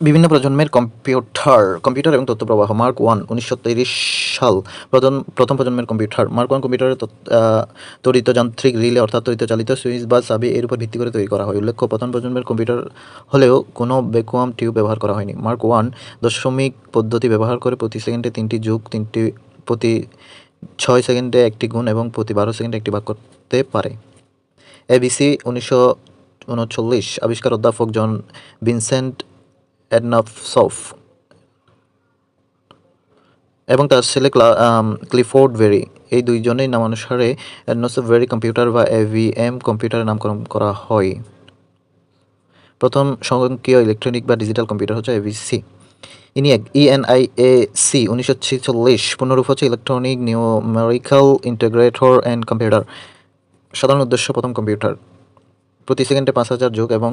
বিভিন্ন প্রজন্মের computer computer এবং তথ্য প্রবাহ মার্ক ওয়ান উনিশশো সাল প্রথম প্রথম প্রজন্মের কম্পিউটার। মার্ক ওয়ান কম্পিউটারের আহ, যান্ত্রিক রিলে অর্থাৎ তরিত চালিত সুইচ বা সাবি এর উপর ভিত্তি করে তৈরি করা হয়। উল্লেখ্য প্রথম প্রজন্মের কম্পিউটার হলেও কোনো ভ্যাকুয়াম টিউব ব্যবহার করা হয়নি। মার্ক ওয়ান দশমিক পদ্ধতি ব্যবহার করে প্রতি সেকেন্ডে তিনটি যুগ তিনটি প্রতি ছয় সেকেন্ডে একটি গুণ এবং প্রতি বারো সেকেন্ডে একটি ভাগ করতে পারে। এবিসি উনিশশো উনচল্লিশ আবিষ্কার অধ্যাপক জন ভিনসেন্ট এডনাফসফ এবং তার ছেলে ক্লিফোর্ড ভেরি। এই দুইজনের নামানুসারে এডনাফসফ ভেরি কম্পিউটার বা এভিএম কম্পিউটারের নামকরণ করা হয়। প্রথম স্বয়ংক্রিয় ইলেকট্রনিক বা ডিজিটাল কম্পিউটার হচ্ছে এভিসি ইনিয়াক ইএনআইএসি উনিশশো ছেচল্লিশ পুনরূপ হচ্ছে electronic, numerical integrator and computer. সাধারণ উদ্দেশ্য, প্রথম কম্পিউটার। প্রতি সেকেন্ডে পাঁচ হাজার যোগ এবং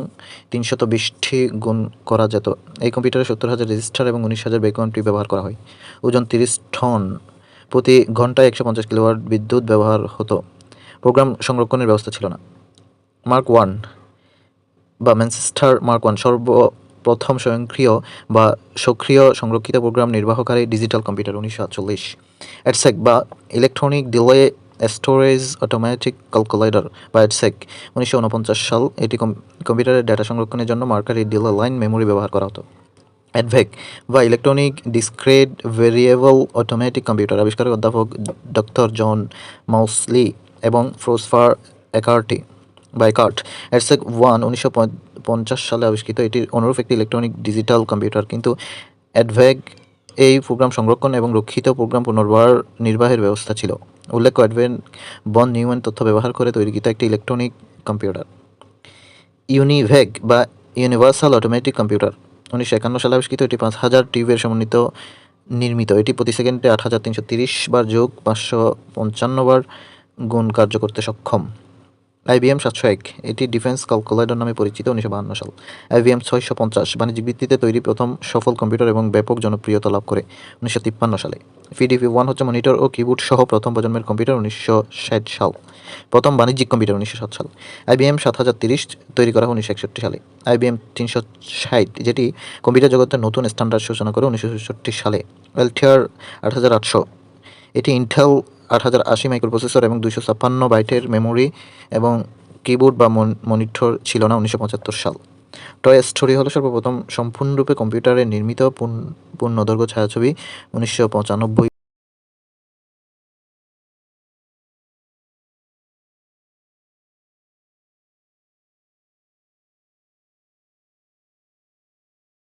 তিনশত বিশটি গুণ করা যেত। এই কম্পিউটারে সত্তর হাজার রেজিস্টার এবং উনিশ হাজার বেকনটি ব্যবহার করা হয়। ওজন তিরিশ টন প্রতি ঘন্টায় একশো পঞ্চাশ কিলোওয়াট বিদ্যুৎ ব্যবহার হতো। প্রোগ্রাম সংরক্ষণের ব্যবস্থা ছিল না। মার্ক ওয়ান বা ম্যানচেস্টার মার্ক ওয়ান সর্বপ্রথম স্বয়ংক্রিয় বা সক্রিয় সংরক্ষিত প্রোগ্রাম নির্বাহকারী ডিজিটাল কম্পিউটার উনিশশো আটচল্লিশ। অ্যাডসেক বা electronic delay storage automatic calculator বা অ্যাডসেক উনিশশো উনপঞ্চাশ সাল এটি কম- কম্পিউটারের ডেটা সংরক্ষণের জন্য মার্কারি ডিলে লাইন মেমোরি ব্যবহার করা হতো। অ্যাডভেক বা electronic discrete variable automatic computer আবিষ্কারক অধ্যাপক ডক্টর জন মাউসলি এবং ফ্রোসফার একার্টি বা একার্ট অ্যাডসেক ওয়ান উনিশশো পঞ্চাশ সালে আবিষ্কৃত এটির অনুরূপ একটি ইলেকট্রনিক ডিজিটাল কম্পিউটার কিন্তু অ্যাডভেক এই প্রোগ্রাম সংরক্ষণ এবং রক্ষিত প্রোগ্রাম পুনর্বার নির্বাহের ব্যবস্থা ছিল। উল্লেখ্য, অ্যাডভেন বন নিউম্যান তথ্য ব্যবহার করে তৈরিকৃত একটি ইলেকট্রনিক কম্পিউটার। ইউনিভেগ বা ইউনিভার্সাল অটোমেটিক কম্পিউটার। উনিশশো একান্ন সালে আবিষ্কৃত, এটি পাঁচ হাজার টিউবের সমন্বিত নির্মিত। এটি প্রতি সেকেন্ডে আট হাজার তিনশো তিরিশ বার যোগ পাঁচশো পঞ্চান্ন বার গুণ কার্য করতে সক্ষম। আইবিএম সাতশো এক, এটি ডিফেন্স ক্যালকুলেটর নামে পরিচিত উনিশশো বাহান্ন সাল। আইবিএম ছয়শো পঞ্চাশ, বাণিজ্যিক ভিত্তিতে তৈরি প্রথম সফল কম্পিউটার এবং ব্যাপক জনপ্রিয়তা লাভ করে উনিশশো তিপ্পান্ন সালে। পিডিপি ওয়ান হচ্ছে মনিটর ও কিবোর্ড সহ প্রথম প্রজন্মের কম্পিউটার উনিশশো ষাট সাল, প্রথম বাণিজ্যিক কম্পিউটার উনিশশো সাত সাল। আইবিএম সাত হাজার তিরিশ তৈরি করা হয় উনিশশো একষট্টি সালে। আইবিএম তিনশো ষাট, যেটি কম্পিউটার জগতের নতুন স্ট্যান্ডার্ড সূচনা করে উনিশশো ছেষট্টি সালে। এলটিআর আট হাজার আটশো, এটি ইন্টেল আট হাজার আশি মাইক্রোপ্রসেসর এবং দুইশো ছাপ্পান্ন বাইটের মেমোরি এবং কিবোর্ড বা মনিটর ছিল না উনিশশো পঁচাত্তর সাল। টয় স্টোরি হলো সর্বপ্রথম সম্পূর্ণরূপে কম্পিউটারে নির্মিত পূর্ণ- পূর্ণদৈর্ঘ্য ছায়াছবি উনিশশো পঁচানব্বই